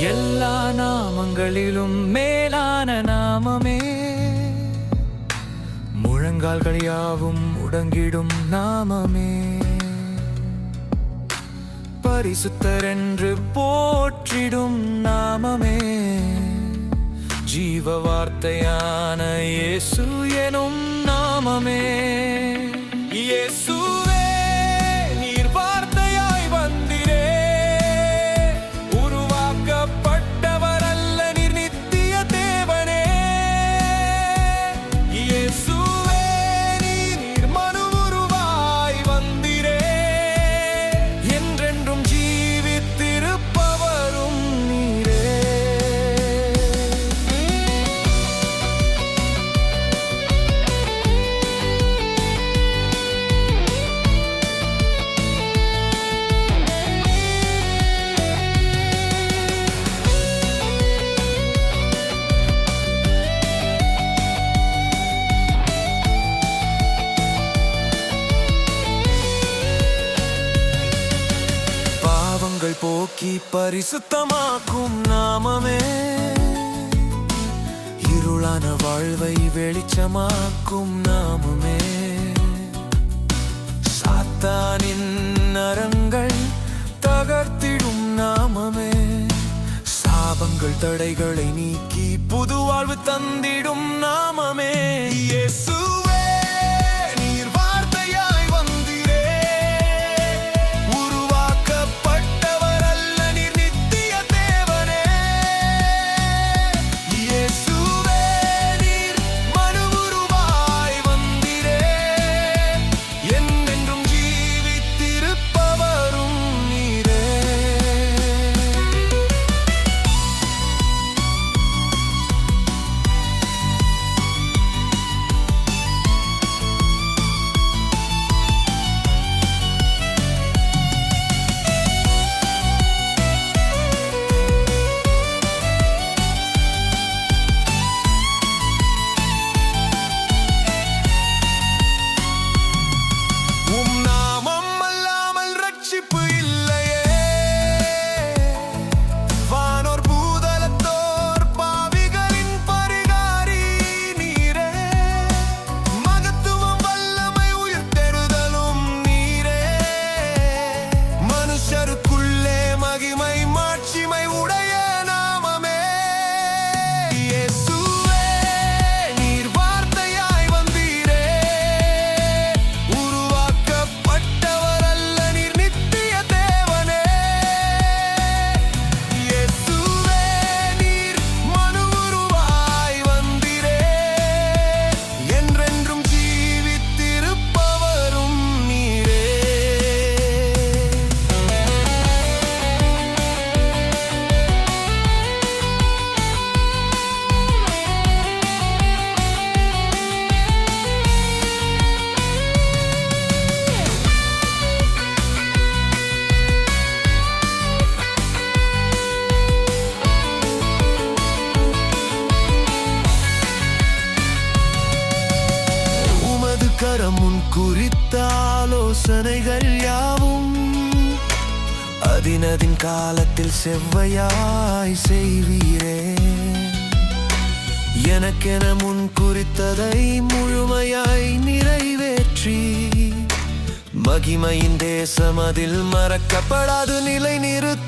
எல்லா நாமங்களிலும் மேலான நாமமே. முழங்கால்கள் யாவும் முடங்கிடும் நாமமே. பரிசுத்தர் என்று போற்றிடும் நாமமே. ஜீவ வார்த்தையான இயேசு எனும் நாமமே. இயேசு போக்கி பரிசுத்தமாக்கும் நாமமே. இருளான வாழ்வை வெளிச்சமாக்கும் நாமமே. சாத்தானின் நரங்கள் தகர்த்திடும் நாமமே. சாபங்கள் தடைகளை நீக்கி புது வாழ்வு தந்திடும் நாமமே. இயேசு. யோசனைகள் யாவும் அதினதின் காலத்தில் செவ்வையாய் செய்வீரே. எனக்கென முன் குறித்ததை முழுமையாய் நிறைவேற்றி மகிமையின் தேசம் அதில் மறக்கப்படாது நிலை நிறுத்த